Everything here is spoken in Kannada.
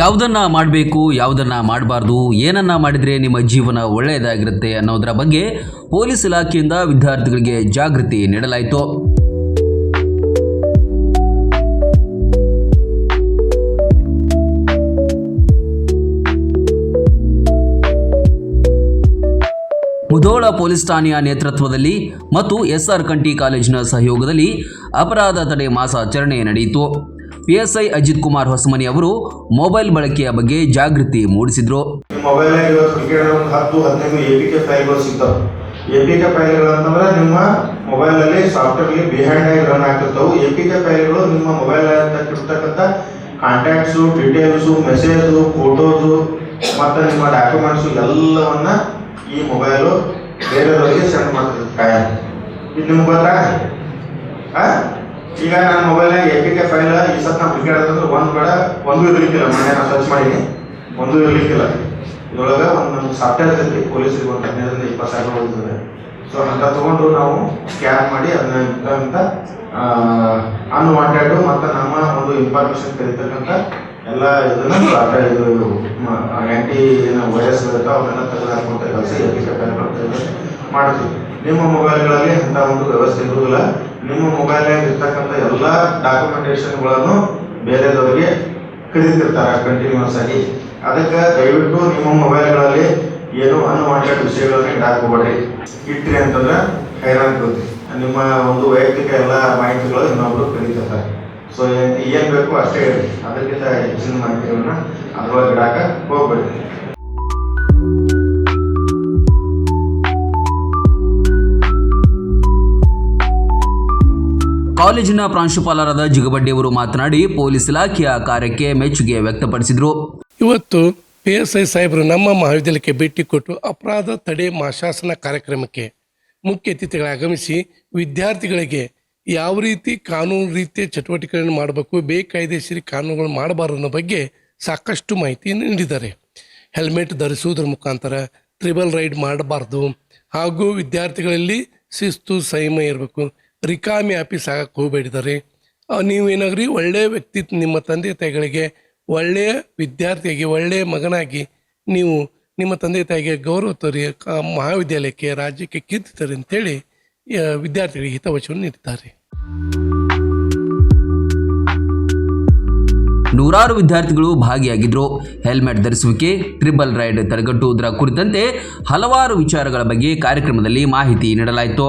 ಯಾವುದನ್ನ ಮಾಡಬೇಕು, ಯಾವುದನ್ನ ಮಾಡಬಾರ್ದು, ಏನನ್ನ ಮಾಡಿದರೆ ನಿಮ್ಮ ಜೀವನ ಒಳ್ಳೆಯದಾಗಿರುತ್ತೆ ಅನ್ನೋದರ ಬಗ್ಗೆ ಪೊಲೀಸ್ ಇಲಾಖೆಯಿಂದ ವಿದ್ಯಾರ್ಥಿಗಳಿಗೆ ಜಾಗೃತಿ ನೀಡಲಾಯಿತು. ಮುಧೋಳ ಪೊಲೀಸ್ ಠಾಣೆಯ ನೇತೃತ್ವದಲ್ಲಿ ಮತ್ತು ಎಸ್ಆರ್ ಕಂಟಿ ಕಾಲೇಜಿನ ಸಹಯೋಗದಲ್ಲಿ ಅಪರಾಧ ತಡೆ ಮಾಸಾಚರಣೆ ನಡೆಯಿತು. ಪಿಎಸ್ಐ ಅಜಿತ್ ಕುಮಾರ್ ಹೊಸಮನಿ ಅವರು ಮೊಬೈಲ್ ಬಳಕೆಯ ಬಗ್ಗೆ ಜಾಗೃತಿ ಮೂಡಿಸಿದ್ರು. ಮೊಬೈಲ್ ಇವತ್ತು ಕ್ರಿಕೆಟ್ ಒಂದು ಹತ್ತು, ಹದಿನೈದು ಎ ಪಿ ಕೆ ಫೈಲ್ಗಳು ಅಂತಂದ್ರೆ ನಿಮ್ಮ ಮೊಬೈಲಲ್ಲಿ ಸಾಫ್ಟ್ವೇರ್ಲಿ ಬಿಹೈಂಡ್ ಆಗಿ ರನ್ ಆಗ್ತಿರ್ತವು. ಕೆ ಫೈಲ್ಗಳು ನಿಮ್ಮ ಮೊಬೈಲ್ ಇರ್ತಕ್ಕಂಥ ಕಾಂಟ್ಯಾಕ್ಟ್ಸು ಡೀಟೇಲ್ಸು ಮೆಸೇಜು ಫೋಟೋಸು ಮತ್ತು ನಿಮ್ಮ ಡಾಕ್ಯುಮೆಂಟ್ಸು ಎಲ್ಲವನ್ನ ಈ ಮೊಬೈಲು ಬೇರೆಯವರಿಗೆ ಸೆಂಡ್ ಮಾಡ್ತಿರ್ತಾರೆ ಇದು ನಿಮ್ಗೆ ಗೊತ್ತಾ? ಆ? ಈಗ ನನ್ನ ಮೊಬೈಲ್ನಾಗ ಎ ಪಿ ಕೆ ಫೈಲ್ ಈ ಸತ್ ನಾವು ಹುಡುಕಿ ಅಂತಂದ್ರೆ ಒಂದು ಬೇಡ ಒಂದು ಇರ್ಲಿಕ್ಕಿಲ್ಲ ಮೊನ್ನೆ ನಾನು ಸರ್ಚ್ ಮಾಡೀನಿ ಒಂದು ಇರ್ಲಿಕ್ಕಿಲ್ಲ. ಇದ್ರೊಳಗೆ ಒಂದು ನಮ್ಗೆ ಸಾಫ್ಟ್ವೇರ್ ಇರ್ತೈತಿ, ಪೊಲೀಸರಿಗೆ ಒಂದು ಹದಿನೈದರಿಂದ ಇಪ್ಪತ್ತು ಸಾವಿರ ಹೋಗ್ತದೆ ಸೊ ಅಂತ ತೊಗೊಂಡು ನಾವು ಸ್ಕ್ಯಾನ್ ಮಾಡಿ ಅದನ್ನ ಇಂಥ ಅನ್ವಾಂಟೆಡ್ ಮತ್ತು ನಮ್ಮ ಒಂದು ಇನ್ಫಾರ್ಮೇಷನ್ ಕರೀತಕ್ಕಂಥ ಎಲ್ಲ ಇದನ್ನ ಸಾಫ್ಟ್ವೇರ್ ಇದು ಆ್ಯಂಟಿ ವೈರಸ್ ಇರುತ್ತೋ ಅವನ್ನೆಲ್ಲ ತೆಗೆದು ಹಾಕುವಂಥ ಕೆಲಸ ಎ ಪಿ ಕೆ ತೆಗೆದು ಮಾಡ್ತೀವಿ ನಿಮ್ಮ ಮೊಬೈಲ್ಗಳಲ್ಲಿ ಅಂತ ಒಂದು ವ್ಯವಸ್ಥೆ ಇರುವುದಿಲ್ಲ. ನಿಮ್ಮ ಮೊಬೈಲ್ನಾಗ ಇರ್ತಕ್ಕಂಥ ಎಲ್ಲ ಡಾಕ್ಯುಮೆಂಟೇಶನ್ಗಳನ್ನು ಬೇರೆದವರಿಗೆ ಕರೀತಿರ್ತಾರೆ ಕಂಟಿನ್ಯೂಸ್ ಆಗಿ. ಅದಕ್ಕೆ ದಯವಿಟ್ಟು ನಿಮ್ಮ ಮೊಬೈಲ್ಗಳಲ್ಲಿ ಏನು ಅನ್ವಾಂಟೆಡ್ ವಿಷಯಗಳನ್ನ ಇಡಾಕೋಬೇಡ್ರಿ ಇಟ್ರಿ ಅಂತಂದ್ರೆ ಹೈರಾಣ ನಿಮ್ಮ ಒಂದು ವೈಯಕ್ತಿಕ ಎಲ್ಲ ಮಾಹಿತಿಗಳು ಇನ್ನೊಬ್ರು ಕರೀತಿರ್ತಾರೆ ಸೊ ಏನು ಬೇಕು ಅಷ್ಟೇ ಇರಲಿ ಅದಕ್ಕಿಂತ ಹೆಚ್ಚಿನ ಮಾಹಿತಿಗಳನ್ನ ಅದ್ರೊಳಗೆ ಇಡಾಕ ಹೋಗ್ಬೇಡಿ ಕಾಲೇಜಿನ ಪ್ರಾಂಶುಪಾಲರಾದ ಜಿಗಬಡ್ಡಿಯವರು ಮಾತನಾಡಿ ಪೊಲೀಸ್ ಇಲಾಖೆಯ ಕಾರ್ಯಕ್ಕೆ ಮೆಚ್ಚುಗೆ ವ್ಯಕ್ತಪಡಿಸಿದರು. ಇವತ್ತು ಪಿ ಎಸ್ ಐ ಸಾಹೇಬರು ನಮ್ಮ ಮಹಾವಿದ್ಯಾಲಯಕ್ಕೆ ಭೇಟಿ ಕೊಟ್ಟು ಅಪರಾಧ ತಡೆ ಮಾಶಾಸನ ಕಾರ್ಯಕ್ರಮಕ್ಕೆ ಮುಖ್ಯ ಅತಿಥಿಗಳು ಆಗಮಿಸಿ ವಿದ್ಯಾರ್ಥಿಗಳಿಗೆ ಯಾವ ರೀತಿ ಕಾನೂನು ರೀತಿಯ ಚಟುವಟಿಕೆಗಳನ್ನು ಮಾಡಬೇಕು, ಬೇಕಾಯ್ದೆಸರಿ ಕಾನೂನುಗಳು ಮಾಡಬಾರದು ಅನ್ನೋ ಬಗ್ಗೆ ಸಾಕಷ್ಟು ಮಾಹಿತಿಯನ್ನು ನೀಡಿದ್ದಾರೆ. ಹೆಲ್ಮೆಟ್ ಧರಿಸುವುದರ ಮುಖಾಂತರ ಟ್ರಿಬಲ್ ರೈಡ್ ಮಾಡಬಾರ್ದು ಹಾಗೂ ವಿದ್ಯಾರ್ಥಿಗಳಲ್ಲಿ ಶಿಸ್ತು ಸಂಯಮ ಇರಬೇಕು. ರಿಕಾಮಿ ಆಫೀಸ್ ಆಗಕ್ಕೆ ಹೋಗಬೇಡಿದ್ದಾರೆ ನೀವೇನಾಗ್ರಿ ಒಳ್ಳೆಯ ವ್ಯಕ್ತಿ ನಿಮ್ಮ ತಂದೆ ತಾಯಿಗಳಿಗೆ ಒಳ್ಳೆಯ ವಿದ್ಯಾರ್ಥಿಯಾಗಿ ಒಳ್ಳೆಯ ಮಗನಾಗಿ ನೀವು ನಿಮ್ಮ ತಂದೆ ತಾಯಿಗೆ ಗೌರವ ತೋರಿ ಮಹಾವಿದ್ಯಾಲಯಕ್ಕೆ, ರಾಜ್ಯಕ್ಕೆ ಕೀರ್ತಿ ತರಿ ಅಂತೇಳಿ ವಿದ್ಯಾರ್ಥಿಗಳಿಗೆ ಹಿತವಚನ ನೀಡಿದ್ದಾರೆ. ನೂರಾರು ವಿದ್ಯಾರ್ಥಿಗಳು ಭಾಗಿಯಾಗಿದ್ದರು ಹೆಲ್ಮೆಟ್ ಧರಿಸುವಿಕೆ, ಟ್ರಿಬಲ್ ರೈಡ್ ತಡೆಗಟ್ಟುವುದರ ಕುರಿತಂತೆ ಹಲವಾರು ವಿಚಾರಗಳ ಬಗ್ಗೆ ಕಾರ್ಯಕ್ರಮದಲ್ಲಿ ಮಾಹಿತಿ ನೀಡಲಾಯಿತು.